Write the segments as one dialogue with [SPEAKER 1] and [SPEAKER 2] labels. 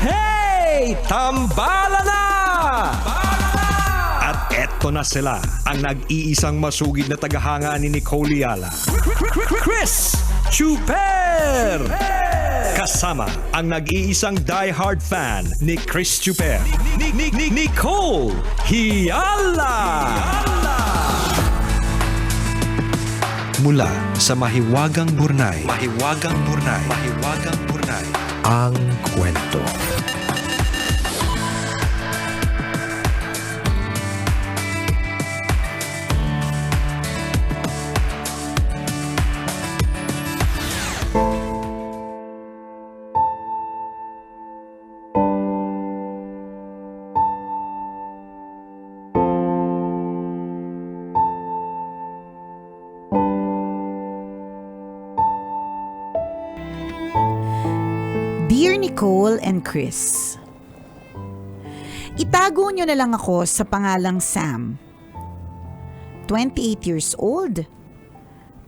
[SPEAKER 1] Hey! Tambala na! At eto na sila, ang nag-iisang masugid na tagahanga ni Nicole Yala. Chris Chuper! Kasama ang nag-iisang die-hard fan ni Chris Chuper. Ni- ni- ni- Nicole Hiala! Mula sa Mahiwagang Burnay. Mahiwagang Burnay. Mahiwagang Burnay. Ang kwento.
[SPEAKER 2] Nicole and Chris, Itago nyo na lang ako sa pangalang Sam. 28 years old.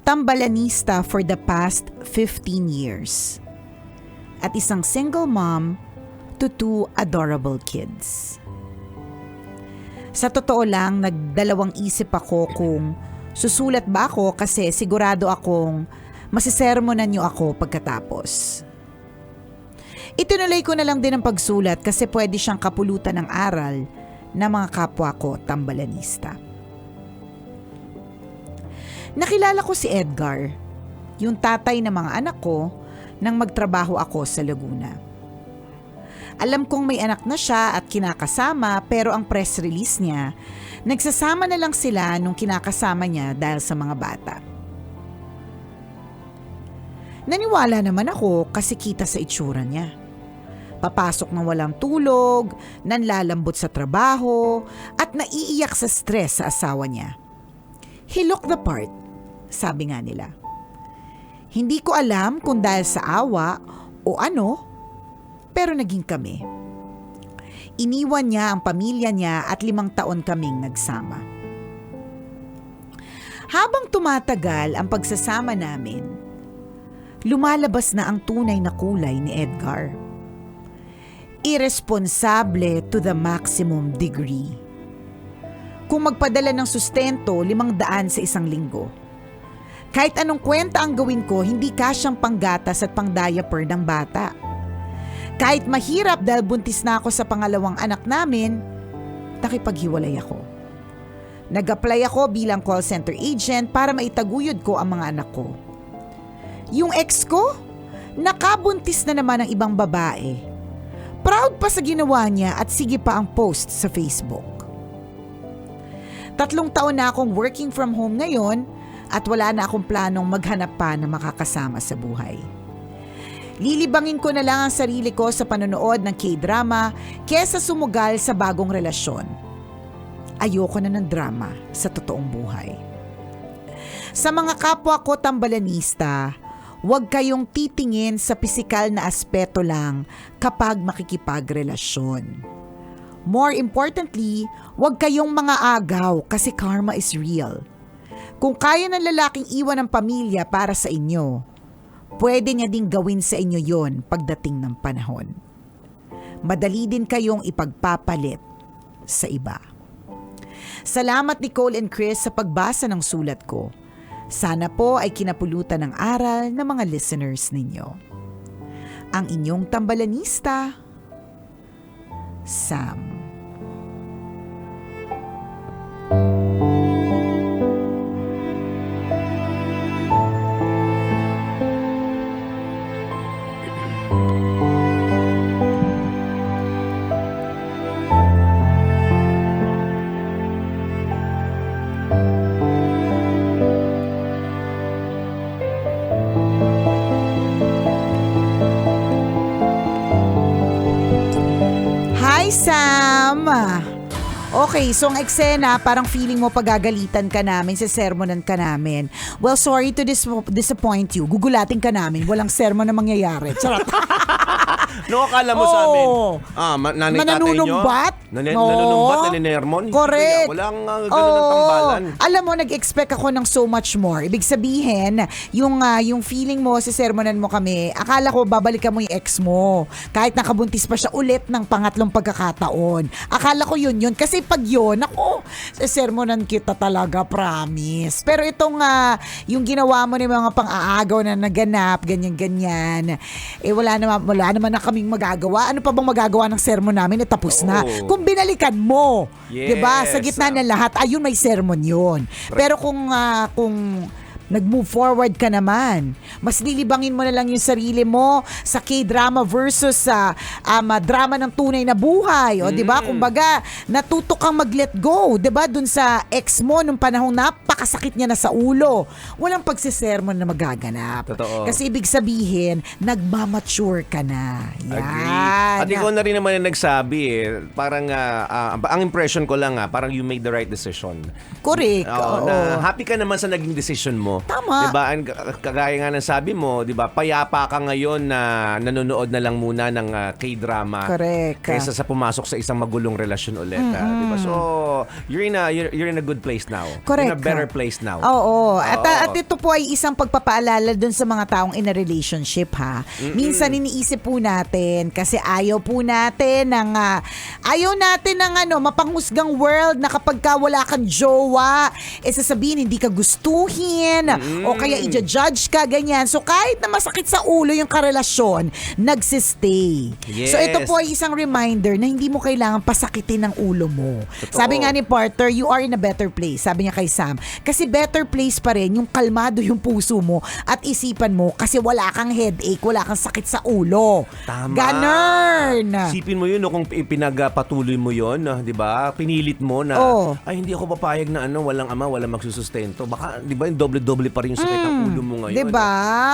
[SPEAKER 2] Tambalanista for the past 15 years. At isang single mom to two adorable kids. Sa totoo lang, nagdalawang isip ako kung susulat ba ako kasi sigurado akong masisermonan nyo ako pagkatapos. Itinuloy ko na lang din ang pagsulat kasi pwede siyang kapulutan ng aral ng mga kapwa ko tambalanista. Nakilala ko si Edgar, yung tatay ng mga anak ko nang magtrabaho ako sa Laguna. Alam kong may anak na siya at kinakasama pero ang press release niya, nagsasama na lang sila nung kinakasama niya dahil sa mga bata. Naniwala naman ako kasi kita sa itsura niya. Papasok ng walang tulog, nanlalambot sa trabaho, at naiiyak sa stress sa asawa niya. He looked the part, sabi nga nila. Hindi ko alam kung dahil sa awa o ano, pero naging kami. Iniwan niya ang pamilya niya at limang taon kaming nagsama. Habang tumatagal ang pagsasama namin, lumalabas na ang tunay na kulay ni Edgar. Irresponsable to the maximum degree. Kung magpadala ng sustento, limang daan sa isang linggo. Kahit anong kwenta ang gawin ko, hindi kasyang panggatas at pang-diaper ng bata. Kahit mahirap dahil buntis na ako sa pangalawang anak namin, nakipaghiwalay ako. Nag-apply ako bilang call center agent para maitaguyod ko ang mga anak ko. Yung ex ko, nakabuntis na naman ng ibang babae. Proud pa sa ginawa niya at sige pa ang post sa Facebook. Tatlong taon na akong working from home ngayon at wala na akong planong maghanap pa na makakasama sa buhay. Lilibangin ko na lang ang sarili ko sa panonood ng K-drama kesa sumugal sa bagong relasyon. Ayoko na ng drama sa totoong buhay. Sa mga kapwa ko tambalanista, huwag kayong titingin sa pisikal na aspeto lang kapag makikipagrelasyon. More importantly, huwag kayong mga agaw kasi karma is real. Kung kaya ng lalaking iwan ang pamilya para sa inyo, pwede niya ding gawin sa inyo yon pagdating ng panahon. Madali din kayong ipagpapalit sa iba. Salamat Nicole and Chris sa pagbasa ng sulat ko. Sana po ay kinapulutan ng aral ng mga listeners ninyo. Ang inyong tambalanista, Sam. Okay, so ang eksena, parang feeling mo pagagalitan ka namin, sa sermonan ka namin. Well, sorry to dis- disappoint you. Gugulatin ka namin. Walang sermon na mangyayari. Charot.
[SPEAKER 3] No, akala mo sa amin.
[SPEAKER 2] Oo.
[SPEAKER 3] Ah, ma- nanay tatay nyo?
[SPEAKER 2] Mananunumbat?
[SPEAKER 3] Nane-
[SPEAKER 2] Oo.
[SPEAKER 3] nanunumbat, naninermon?
[SPEAKER 2] Correct.
[SPEAKER 3] Hindi, Walang uh, ganun ng
[SPEAKER 2] Oo.
[SPEAKER 3] tambalan.
[SPEAKER 2] Alam mo, nag-expect ako ng so much more. Ibig sabihin, yung ah, yung feeling mo sa sermonan mo kami, akala ko babalikan mo yung ex mo. Kahit nakabuntis pa siya ulit ng pangatlong pagkakataon. Akala ko yun yun. Kasi pag yun, ako, sa sermonan kita talaga, promise. Pero itong ah, yung ginawa mo ng mga pang-aagaw na naganap, ganyan-ganyan, eh wala naman, wala naman na kaming magagawa. Ano pa bang magagawa ng sermon namin? Eh tapos na.
[SPEAKER 3] Oo.
[SPEAKER 2] Kung binalikan mo,
[SPEAKER 3] Yes.
[SPEAKER 2] 'di ba? Sa gitna ng lahat, ayun may sermon 'yun. Pero kung ah, kung nag-move forward ka naman. Mas lilibangin mo na lang yung sarili mo sa K-drama versus sa um, drama ng tunay na buhay. O, di ba? Kumbaga, natuto kang mag-let go. Di ba? Dun sa ex mo nung panahong napakasakit niya na sa ulo. Walang pagsisermon na magaganap.
[SPEAKER 3] Totoo.
[SPEAKER 2] Kasi ibig sabihin, nagmamature ka na. Yan.
[SPEAKER 3] Agree. At ikaw na rin naman ang nagsabi eh. Parang, ah, ah, ang impression ko lang ah, parang you made the right decision.
[SPEAKER 2] Correct.
[SPEAKER 3] Oo,
[SPEAKER 2] Oo.
[SPEAKER 3] na happy ka naman sa naging decision mo.
[SPEAKER 2] Tama.
[SPEAKER 3] 'Di ba? Ang kagaya nga ng sabi mo, 'di ba? Payapa ka ngayon na nanonood na lang muna ng ah, K-drama
[SPEAKER 2] Correct.
[SPEAKER 3] kaysa sa pumasok sa isang magulong relasyon ulit, ah, 'di ba? So, you're in a you're, you're in a good place now.
[SPEAKER 2] Correct.
[SPEAKER 3] In a better place now.
[SPEAKER 2] Oo. At,
[SPEAKER 3] Oo.
[SPEAKER 2] at ito po ay isang pagpapaalala dun sa mga taong in a relationship ha. Minsan iniisip po natin kasi ayaw po natin ng ah, ayaw natin ng ano mapanghusgang world na kapag ka wala kang jowa, eh sasabihin hindi ka gustuhin o kaya i-judge ka ganyan. So kahit na masakit sa ulo yung karelasyon, nagsistay. So ito
[SPEAKER 3] Yes.
[SPEAKER 2] po ay isang reminder na hindi mo kailangan pasakitin ng ulo mo.
[SPEAKER 3] Totoo.
[SPEAKER 2] Sabi nga ni Porter, you are in a better place. Sabi niya kay Sam. Kasi better place pa rin yung kalmado yung puso mo at isipan mo kasi wala kang headache, wala kang sakit sa ulo.
[SPEAKER 3] Tama.
[SPEAKER 2] Ganern.
[SPEAKER 3] Sipin mo yun no, kung pi- pinagpatuloy mo yun, ah, 'di ba? Pinilit mo na
[SPEAKER 2] Oo.
[SPEAKER 3] ay hindi ako papayag na ano, walang ama, walang magsusustento. Baka 'di ba, yung doble-doble pa rin yung sakit ng ulo mo ngayon.
[SPEAKER 2] 'Di ba?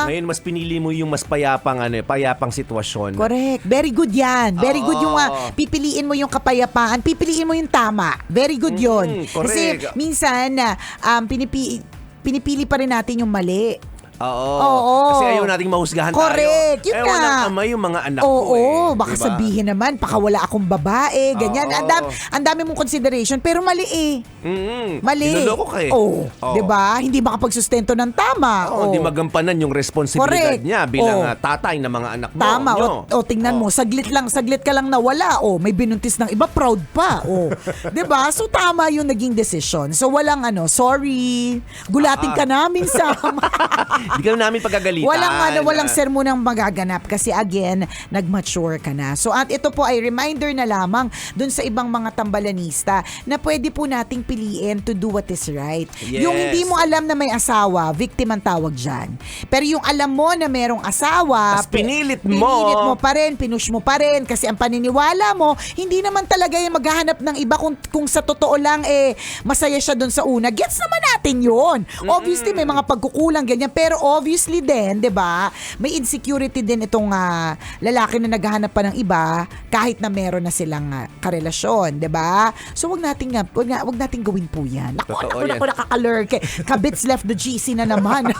[SPEAKER 3] Ngayon mas pinili mo yung mas payapang ano, eh, payapang sitwasyon.
[SPEAKER 2] Correct. Very good yan. Very good yung ah, pipiliin mo yung kapayapaan, pipiliin mo yung tama. Very good yun.
[SPEAKER 3] Mm,
[SPEAKER 2] Kasi
[SPEAKER 3] correct.
[SPEAKER 2] minsan, ah, um, pinipi, pinipili pa rin natin yung mali.
[SPEAKER 3] Oo.
[SPEAKER 2] Oo.
[SPEAKER 3] Kasi ayaw nating mahusgahan
[SPEAKER 2] Correct.
[SPEAKER 3] tayo.
[SPEAKER 2] Yun
[SPEAKER 3] eh,
[SPEAKER 2] nga.
[SPEAKER 3] walang ama yung mga anak
[SPEAKER 2] Oo,
[SPEAKER 3] ko eh.
[SPEAKER 2] baka
[SPEAKER 3] Diba?
[SPEAKER 2] sabihin naman, baka wala akong babae, ganyan.
[SPEAKER 3] Oo.
[SPEAKER 2] Ang dami, ang dami mong consideration, pero mali eh.
[SPEAKER 3] Mm-mm.
[SPEAKER 2] Mali.
[SPEAKER 3] Niloloko ka eh.
[SPEAKER 2] Oo.
[SPEAKER 3] Oo.
[SPEAKER 2] 'Di ba? Hindi makapagsustento ng tama.
[SPEAKER 3] Oo,
[SPEAKER 2] Oo.
[SPEAKER 3] di magampanan yung responsibilidad
[SPEAKER 2] Correct.
[SPEAKER 3] niya bilang
[SPEAKER 2] Oo.
[SPEAKER 3] ah, tatay ng mga anak mo.
[SPEAKER 2] Tama.
[SPEAKER 3] nyo.
[SPEAKER 2] O, o tingnan mo, saglit lang, saglit ka lang nawala. O, may binuntis ng iba, proud pa. O, 'di ba? So tama yung naging decision. So walang ano, sorry. Gulating ka namin sa
[SPEAKER 3] Hindi ka namin pagagalitan.
[SPEAKER 2] Walang ano, walang sermonang magaganap kasi again, nag-mature ka na. So at ito po ay reminder na lamang dun sa ibang mga tambalanista na pwede po nating piliin to do what is right.
[SPEAKER 3] Yes.
[SPEAKER 2] Yung hindi mo alam na may asawa, victim ang tawag dyan. Pero yung alam mo na merong asawa,
[SPEAKER 3] Tas pinilit mo.
[SPEAKER 2] pinilit mo pa rin, pinush mo pa rin kasi ang paniniwala mo, hindi naman talaga yung maghahanap ng iba kung, kung sa totoo lang eh masaya siya dun sa una. Gets naman natin yun. Obviously may mga pagkukulang ganyan pero obviously din, 'di ba? May insecurity din itong ah, lalaki na naghahanap pa ng iba kahit na meron na silang ah, karelasyon, 'di ba? So wag nating nga, wag, na, wag nating gawin po 'yan. Naku, nakakalurk. eh. Kabits left the GC na naman.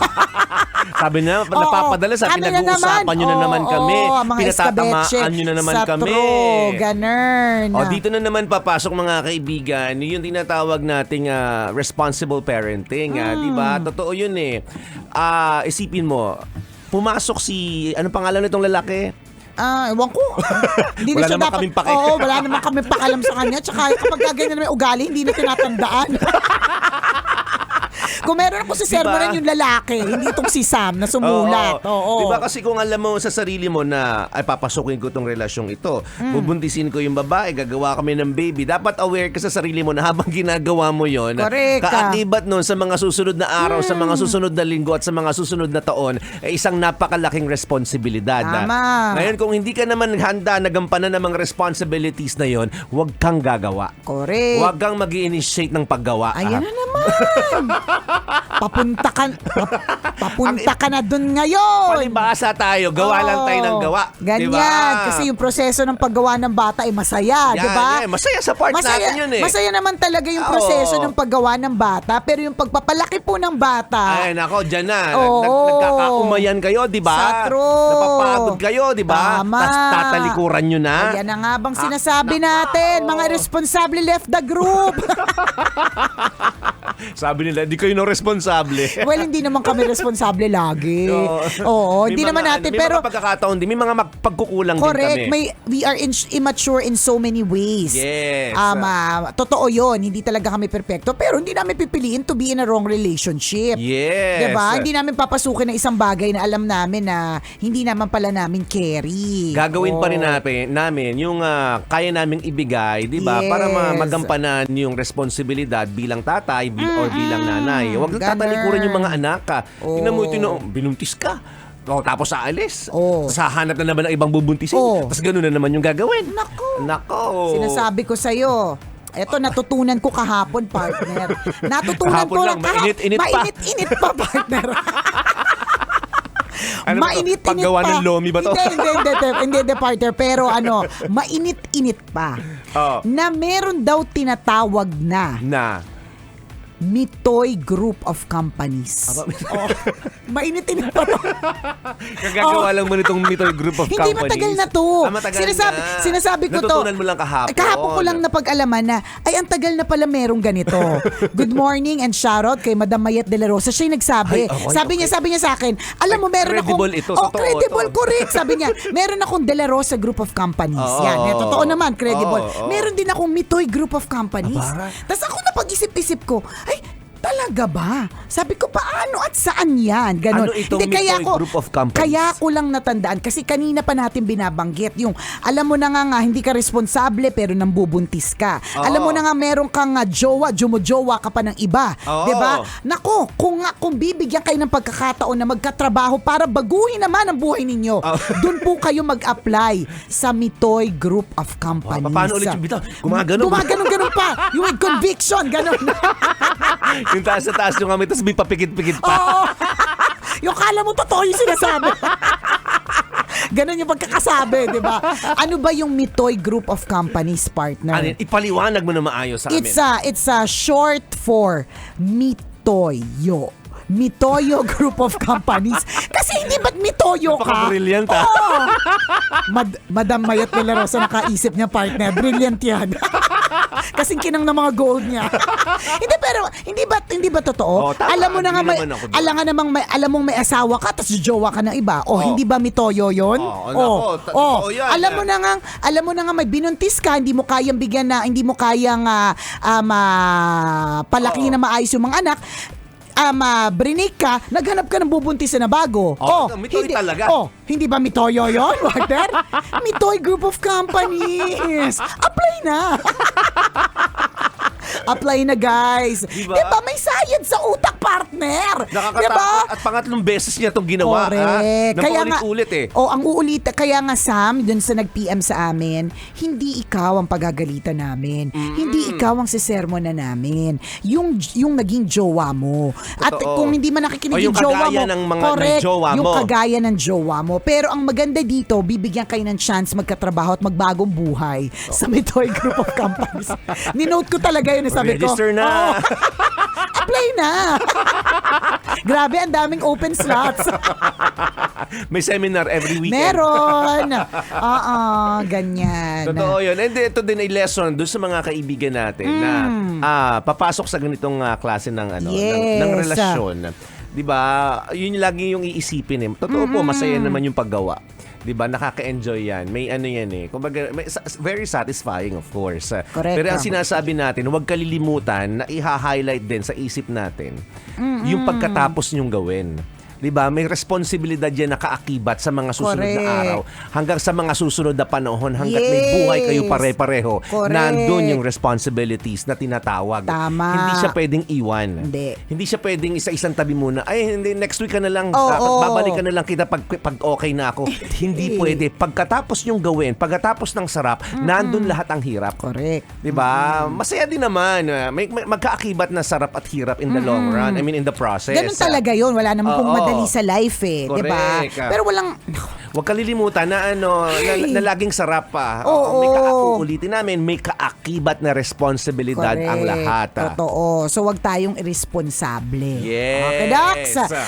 [SPEAKER 3] Sabi na,
[SPEAKER 2] Oo,
[SPEAKER 3] napapadala, sabi
[SPEAKER 2] na
[SPEAKER 3] nag-uusapan
[SPEAKER 2] naman.
[SPEAKER 3] nyo na naman kami.
[SPEAKER 2] oo, mga
[SPEAKER 3] Pinatatamaan nyo na naman
[SPEAKER 2] Sa
[SPEAKER 3] kami.
[SPEAKER 2] true, ganun.
[SPEAKER 3] O, dito na naman papasok mga kaibigan, yung tinatawag nating ah, responsible parenting. ah, di ba?
[SPEAKER 2] Hmm.
[SPEAKER 3] Totoo yun eh. Ah, isipin mo, pumasok si, ano pangalan nitong lalaki?
[SPEAKER 2] Ah, ewan ko. hindi
[SPEAKER 3] Wala naman
[SPEAKER 2] dapat,
[SPEAKER 3] kaming pake.
[SPEAKER 2] Oo, wala naman kami pakalam sa kanya. Tsaka kapag ganyan na may ugali, hindi na tinatandaan. Kung meron ako sa
[SPEAKER 3] Diba?
[SPEAKER 2] sermonan yung lalaki, hindi itong si Sam na sumulat. Oo.
[SPEAKER 3] Diba kasi kung alam mo sa sarili mo na ay papasukin ko tong relasyong ito,
[SPEAKER 2] Mm.
[SPEAKER 3] bubuntisin ko yung babae, gagawa kami ng baby, dapat aware ka sa sarili mo na habang ginagawa mo yon,
[SPEAKER 2] Correct.
[SPEAKER 3] kaakibat nun sa mga susunod na araw, sa
[SPEAKER 2] Mm.
[SPEAKER 3] mga susunod na linggo at sa mga susunod na taon, ay isang napakalaking responsibilidad.
[SPEAKER 2] Tama.
[SPEAKER 3] Ngayon kung hindi ka naman handa na gampanan ng mga responsibilities na yon, huwag kang gagawa.
[SPEAKER 2] Correct.
[SPEAKER 3] Huwag kang mag initiate ng paggawa.
[SPEAKER 2] Ayan
[SPEAKER 3] Ah,
[SPEAKER 2] na naman. Papunta ka, pap- papunta ka na dun ngayon.
[SPEAKER 3] Palibasa tayo, gawa lang tayo ng gawa.
[SPEAKER 2] Ganyan.
[SPEAKER 3] Diba?
[SPEAKER 2] Kasi yung proseso ng paggawa ng bata ay masaya, di ba?
[SPEAKER 3] masaya sa part
[SPEAKER 2] masaya,
[SPEAKER 3] natin yun eh.
[SPEAKER 2] Masaya naman talaga yung
[SPEAKER 3] Oo.
[SPEAKER 2] proseso ng paggawa ng bata, pero yung pagpapalaki po ng bata,
[SPEAKER 3] Ay, nako, dyan na.
[SPEAKER 2] Oo.
[SPEAKER 3] Nag, nagkakaumayan kayo, di ba?
[SPEAKER 2] Sa true.
[SPEAKER 3] Napapagod kayo, di ba?
[SPEAKER 2] Tama.
[SPEAKER 3] Tapos tatalikuran nyo na.
[SPEAKER 2] Ayan na nga bang
[SPEAKER 3] Ah,
[SPEAKER 2] sinasabi
[SPEAKER 3] nako.
[SPEAKER 2] natin, mga responsable left the group.
[SPEAKER 3] Sabi nila, di kayo no responsable.
[SPEAKER 2] well, hindi naman kami responsable lagi.
[SPEAKER 3] Oo.
[SPEAKER 2] Oo,
[SPEAKER 3] May
[SPEAKER 2] hindi
[SPEAKER 3] mga-
[SPEAKER 2] naman natin.
[SPEAKER 3] May
[SPEAKER 2] Pero,
[SPEAKER 3] mga pagkakataon din, may mga magpagkukulang
[SPEAKER 2] correct,
[SPEAKER 3] din kami.
[SPEAKER 2] may, we are in- immature in so many ways.
[SPEAKER 3] Yes.
[SPEAKER 2] Um, ah, totoo yon hindi talaga kami perfecto. Pero hindi namin pipiliin to be in a wrong relationship.
[SPEAKER 3] Yes.
[SPEAKER 2] Diba? Hindi namin papasukin na isang bagay na alam namin na hindi naman pala namin carry.
[SPEAKER 3] Gagawin
[SPEAKER 2] Oo.
[SPEAKER 3] pa rin namin, namin yung ah, kaya naming ibigay, 'di ba? Para ma-
[SPEAKER 2] Yes.
[SPEAKER 3] magampanan yung responsibilidad bilang tatay bil- or bilang nanay. Huwag lang
[SPEAKER 2] ganun.
[SPEAKER 3] tatalikuran yung mga anak ka. Tingnan mo ito, no, binuntis ka. O, tapos aalis.
[SPEAKER 2] Oo.
[SPEAKER 3] Tapos hahanap na naman ng ibang bubuntisin.
[SPEAKER 2] Oo.
[SPEAKER 3] Tapos gano'n na naman yung gagawin.
[SPEAKER 2] Nako.
[SPEAKER 3] Nako.
[SPEAKER 2] Sinasabi ko sa'yo, eto natutunan ko kahapon, partner. Natutunan
[SPEAKER 3] Kahapon
[SPEAKER 2] ko
[SPEAKER 3] lang, mainit-init pa.
[SPEAKER 2] Mainit-init pa, partner.
[SPEAKER 3] Ano ba to?
[SPEAKER 2] mainit-init
[SPEAKER 3] Paggawa
[SPEAKER 2] pa.
[SPEAKER 3] ng lomi ba to?
[SPEAKER 2] Hindi, hindi, hindi, hindi, hindi, hindi, partner. Pero ano, mainit-init pa.
[SPEAKER 3] Oo.
[SPEAKER 2] Na meron daw tinatawag na
[SPEAKER 3] Na.
[SPEAKER 2] Mitoy Group of Companies.
[SPEAKER 3] Aba,
[SPEAKER 2] oh, mainit-init pa to.
[SPEAKER 3] Kagagawa lang mo nitong Mitoy Group of
[SPEAKER 2] Hindi
[SPEAKER 3] Companies.
[SPEAKER 2] matagal na to.
[SPEAKER 3] Ah, matagal
[SPEAKER 2] sinasabi,
[SPEAKER 3] na.
[SPEAKER 2] sinasabi ko to.
[SPEAKER 3] Natutunan mo lang kahapon.
[SPEAKER 2] Kahapon ko lang napag-alaman na, ay, ang tagal na pala merong ganito. Good morning and shoutout kay Madam Mayet de la Rosa. Siya yung nagsabi.
[SPEAKER 3] Ay, okay,
[SPEAKER 2] sabi niya, sabi niya sa akin, alam mo, meron akong...
[SPEAKER 3] Credible ito,
[SPEAKER 2] Oh,
[SPEAKER 3] totoo
[SPEAKER 2] credible,
[SPEAKER 3] to.
[SPEAKER 2] correct. Sabi niya, meron akong de la Rosa Group of Companies.
[SPEAKER 3] Oo.
[SPEAKER 2] Yan, eh, totoo naman, credible.
[SPEAKER 3] Oo, oo.
[SPEAKER 2] Meron din akong Mitoy Group of Companies. Tapos ako napag-isip-isip ko, Talaga ba? Sabi ko, paano at saan yan? Ganon.
[SPEAKER 3] Ano itong
[SPEAKER 2] Hindi, kaya ko,
[SPEAKER 3] Group of Companies?
[SPEAKER 2] Kaya ko lang natandaan kasi kanina pa natin binabanggit yung alam mo na nga nga hindi ka responsable pero nambubuntis ka.
[SPEAKER 3] Oo.
[SPEAKER 2] Alam mo na nga meron kang nga jowa, jumojowa ka pa ng iba,
[SPEAKER 3] Oo.
[SPEAKER 2] 'di ba? Nako, kung nga kung bibigyan kayo ng pagkakataon na magkatrabaho para baguhin naman ang buhay ninyo,
[SPEAKER 3] Oo.
[SPEAKER 2] doon po kayo mag-apply sa Mitoy Group of Companies.
[SPEAKER 3] Pa- paano ulit yung bitaw? Gumaganon.
[SPEAKER 2] Gumaganon-ganon pa. Yung with conviction, ganon.
[SPEAKER 3] yung taas na taas yung kami, tapos may papikit-pikit pa.
[SPEAKER 2] Oo. yung kala mo totoo yung sinasabi. Ganon yung pagkakasabi, di ba? Ano ba yung Mitoy Group of Companies, partner?
[SPEAKER 3] Ano, yun? ipaliwanag mo na maayos sa amin.
[SPEAKER 2] It's a, it's a short for Mitoyo. Mitoyo Group of Companies. Kasi hindi ba't Mitoyo ka?
[SPEAKER 3] Napaka-brilliant, ah.
[SPEAKER 2] Oo. Mad- Madam Mayat de la Rosa nakaisip niya partner. Brilliant yan. Kasing kinang ng mga gold niya. hindi pero hindi ba hindi ba totoo?
[SPEAKER 3] Oh, tama.
[SPEAKER 2] alam mo na nga may
[SPEAKER 3] naman ako doon.
[SPEAKER 2] alam nga namang may alam mong may asawa ka tapos jowa ka ng iba. O
[SPEAKER 3] Oh.
[SPEAKER 2] hindi ba mitoyo 'yon?
[SPEAKER 3] Oh, nako, ta- totoo yan,
[SPEAKER 2] Alam mo na nga alam mo na nga may binuntis ka, hindi mo kayang bigyan na hindi mo kayang ah, ah, ma- palakihin
[SPEAKER 3] Oo.
[SPEAKER 2] na maayos yung mga anak. Um, brinig ka, naghanap ka ng bubuntisan na bago.
[SPEAKER 3] Oh, mitoy
[SPEAKER 2] hindi,
[SPEAKER 3] talaga.
[SPEAKER 2] Oh, hindi ba Mitoyo yon, Walter? Mitoy Group of Companies. Apply na. Apply na, guys.
[SPEAKER 3] Diba?
[SPEAKER 2] Diba? May sayad sa utak, partner.
[SPEAKER 3] Nakakatakot.
[SPEAKER 2] Diba?
[SPEAKER 3] At pangatlong beses niya itong ginawa.
[SPEAKER 2] Correct.
[SPEAKER 3] Ha?
[SPEAKER 2] Kaya nga,
[SPEAKER 3] ulit eh.
[SPEAKER 2] Oh, ang uulit, kaya nga Sam, dun sa nag-PM sa amin, hindi ikaw ang pagagalitan namin. Hindi ikaw ang sisermo na namin. Yung yung naging jowa mo. At
[SPEAKER 3] Totoo.
[SPEAKER 2] kung hindi man nakikinig
[SPEAKER 3] O yung
[SPEAKER 2] jowa
[SPEAKER 3] kagaya
[SPEAKER 2] mo,
[SPEAKER 3] ng mga- ng
[SPEAKER 2] correct,
[SPEAKER 3] jowa
[SPEAKER 2] yung
[SPEAKER 3] mo.
[SPEAKER 2] kagaya ng jowa mo. Pero ang maganda dito, bibigyan kayo ng chance magkatrabaho at magbagong buhay sa Mitoy Group of Companies. Ninote ko talaga yun. Sabi ko,
[SPEAKER 3] Register na.
[SPEAKER 2] "Oo, apply na. Grabe, ang daming open slots.
[SPEAKER 3] May seminar every weekend.
[SPEAKER 2] Meron. Oo, ganyan.
[SPEAKER 3] Totoo yun. And ito din ay lesson doon sa mga kaibigan natin na ah, papasok sa ganitong ah, klase ng ano ng,
[SPEAKER 2] Yes.
[SPEAKER 3] ng relasyon. 'Di ba? Yun yung lagi yung iisipin eh. Totoo po masaya naman yung paggawa. 'Di ba? Nakaka-enjoy 'yan. May ano 'yan eh. Kumbaga may, very satisfying of course.
[SPEAKER 2] Correct,
[SPEAKER 3] Pero ang sinasabi natin, huwag kalilimutan na iha-highlight din sa isip natin yung pagkatapos nyong gawin. 'Di ba? May responsibilidad yan na kaakibat sa mga susunod
[SPEAKER 2] Correct.
[SPEAKER 3] na araw hanggang sa mga susunod na panahon hanggat may buhay kayo
[SPEAKER 2] Yes.
[SPEAKER 3] pare-pareho.
[SPEAKER 2] Correct.
[SPEAKER 3] Nandun yung responsibilities na tinatawag.
[SPEAKER 2] Tama.
[SPEAKER 3] Hindi siya pwedeng iwan.
[SPEAKER 2] Hindi.
[SPEAKER 3] Hindi siya pwedeng isa-isang tabi muna. Ay, hindi, next week ka na lang.
[SPEAKER 2] Oo.
[SPEAKER 3] Dapat babalik ka na lang kita pag, pag okay na ako. hindi pwede. Pagkatapos yung gawin, pagkatapos ng sarap, nandun lahat ang hirap.
[SPEAKER 2] Correct.
[SPEAKER 3] 'Di ba? Masaya din naman. Uh, May, may magkaakibat na sarap at hirap in the long run. I mean in the process.
[SPEAKER 2] Ganun talaga yun. Wala naman pong
[SPEAKER 3] Oo.
[SPEAKER 2] Madali sa life eh. Di ba?
[SPEAKER 3] Correct.
[SPEAKER 2] Pero walang...
[SPEAKER 3] Huwag kalilimutan na ano, na, na laging sarap pa.
[SPEAKER 2] Oo.
[SPEAKER 3] May kaakuulitin namin, may kaakibat na responsibilidad ang lahat. ah.
[SPEAKER 2] Totoo. So, wag tayong irresponsable.
[SPEAKER 3] Yes.
[SPEAKER 2] Okay, Dax.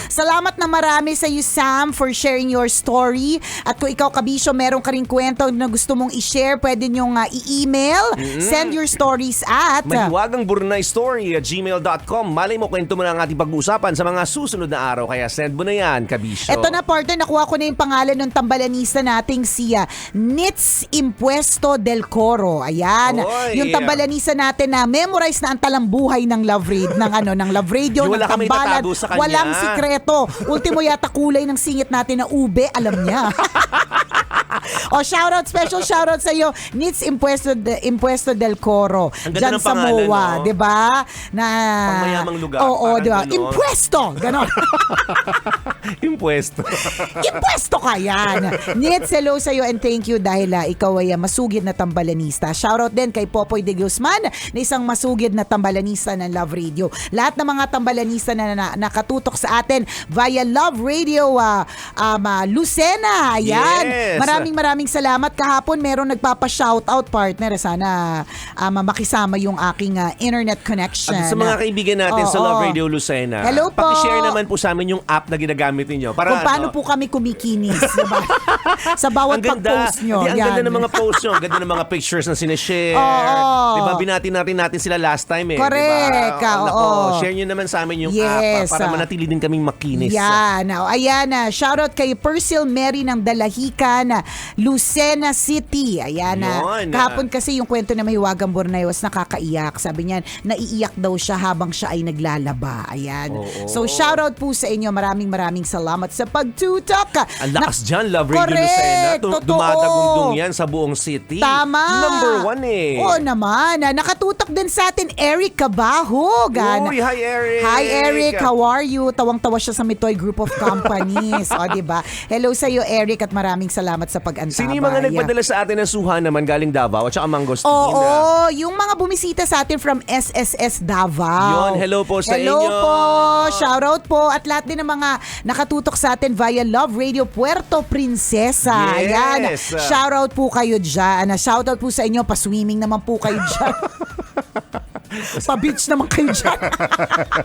[SPEAKER 2] Salamat na marami sa iyo, Sam, for sharing your story. At kung ikaw, Kabisyo, meron ka rin kwento na gusto mong i-share, pwede nyong ah, i-email. Send your stories at...
[SPEAKER 3] Mahiwagang Burnay Story at gmail.com. Malay mo, kwento mo na ang ating pag-uusapan sa mga susunod na araw. Kaya send mo na yan, Kabisyo.
[SPEAKER 2] Ito na partner, nakuha ko na yung pangalan ng tambalanista nating si Nits Impuesto del Coro. Ayan.
[SPEAKER 3] Oy.
[SPEAKER 2] Yung tambalanista natin na memorize na ang talambuhay ng Love Radio, ng ano, ng Love Radio, ng tambalan.
[SPEAKER 3] itatago sa kanya.
[SPEAKER 2] Walang sikreto. Ultimo yata kulay ng singit natin na ube, alam niya. o shoutout, special shoutout sa iyo, Nits Impuesto, de, Impuesto del Coro.
[SPEAKER 3] Ang ganda
[SPEAKER 2] Dyan
[SPEAKER 3] ng
[SPEAKER 2] sa
[SPEAKER 3] pangalan,
[SPEAKER 2] MOA,
[SPEAKER 3] no?
[SPEAKER 2] di ba? Na,
[SPEAKER 3] Pangmayamang lugar,
[SPEAKER 2] Oo,
[SPEAKER 3] parang
[SPEAKER 2] di ba? Impuesto! Ganon.
[SPEAKER 3] Impuesto.
[SPEAKER 2] Impuesto ka yan. Nits, hello sa'yo and thank you dahil ah, ikaw ay ah, masugid na tambalanista. Shoutout din kay Popoy de Guzman na isang masugid na tambalanista ng Love Radio. Lahat ng mga tambalanista na, na nakatutok sa atin via Love Radio ah, um, ah, Lucena. Ayan.
[SPEAKER 3] Yes.
[SPEAKER 2] Maraming maraming salamat. Kahapon meron nagpapa-shoutout partner. Sana um, makisama yung aking ah, internet connection.
[SPEAKER 3] At sa mga kaibigan natin sa
[SPEAKER 2] Oo.
[SPEAKER 3] Love Radio Lucena,
[SPEAKER 2] Hello po.
[SPEAKER 3] Paki-share naman po sa amin yung app na ginagamit ninyo. Para
[SPEAKER 2] Kung paano
[SPEAKER 3] ano,
[SPEAKER 2] po kami kumikinis. diba? sa bawat pag-post nyo.
[SPEAKER 3] Ang
[SPEAKER 2] Yan.
[SPEAKER 3] ganda ng mga posts nyo. Ang ganda ng mga pictures na sinishare.
[SPEAKER 2] Oo.
[SPEAKER 3] Di ba? Binati natin natin sila last time eh.
[SPEAKER 2] Correct.
[SPEAKER 3] Di ba?
[SPEAKER 2] Oo.
[SPEAKER 3] Nako, share nyo naman sa amin yung
[SPEAKER 2] Yes,
[SPEAKER 3] app ah, para
[SPEAKER 2] ah.
[SPEAKER 3] manatili din kaming makinis.
[SPEAKER 2] Yan. Oh, ayan na. Shoutout kay Persil Mary ng Dalahican, Lucena City. Ayan na.
[SPEAKER 3] Yun,
[SPEAKER 2] Kahapon
[SPEAKER 3] ah.
[SPEAKER 2] kasi yung kwento na Mahiwagang Bornay was nakakaiyak. Sabi niya, naiiyak daw siya habang siya ay naglalaba. Ayan.
[SPEAKER 3] Oo.
[SPEAKER 2] So shoutout po sa inyo. Maraming maraming salamat sa pagtutok.
[SPEAKER 3] Ang lakas
[SPEAKER 2] Na-
[SPEAKER 3] dyan, Love Radio
[SPEAKER 2] Correct,
[SPEAKER 3] Lucena.
[SPEAKER 2] Totoo.
[SPEAKER 3] Dumadagundong yan sa buong city.
[SPEAKER 2] Tama.
[SPEAKER 3] Number one eh.
[SPEAKER 2] Oo naman. Ah, Nakatutok din sa atin, Eric Cabahog. Ah,
[SPEAKER 3] Uy, hi Eric.
[SPEAKER 2] Hi Eric, how are you? Tawang-tawa siya sa Mitoy Group of Companies. o, di ba? Hello sa iyo Eric at maraming salamat sa pag-antabay.
[SPEAKER 3] Sino yung mga nagpadala sa atin ng suha naman galing Davao at saka Mangosteen?
[SPEAKER 2] Oo,
[SPEAKER 3] ah?
[SPEAKER 2] yung mga bumisita sa atin from SSS Davao.
[SPEAKER 3] Yun, hello po sa
[SPEAKER 2] hello
[SPEAKER 3] inyo.
[SPEAKER 2] po, shoutout po at lahat din ng mga nakatutok sa atin via Love Radio Puerto Princesa.
[SPEAKER 3] Yes.
[SPEAKER 2] Ayan, shoutout po kayo dyan. Shoutout po sa inyo, pa-swimming naman po kayo dyan. Pa-beach naman kayo dyan.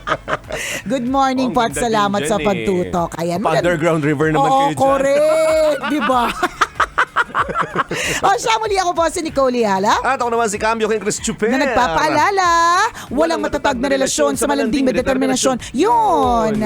[SPEAKER 2] Good morning
[SPEAKER 3] Oh,
[SPEAKER 2] po at salamat sa
[SPEAKER 3] eh.
[SPEAKER 2] pagtutok. Ayan.
[SPEAKER 3] Pa-underground river naman
[SPEAKER 2] Oo,
[SPEAKER 3] kayo dyan.
[SPEAKER 2] correct. Di ba? o siya muli ako po si Nicole Hala
[SPEAKER 3] At ako naman si Cambio King Chris Chuper.
[SPEAKER 2] na nagpapaalala, walang matatag na relasyon sa malanding may determinasyon. Yun!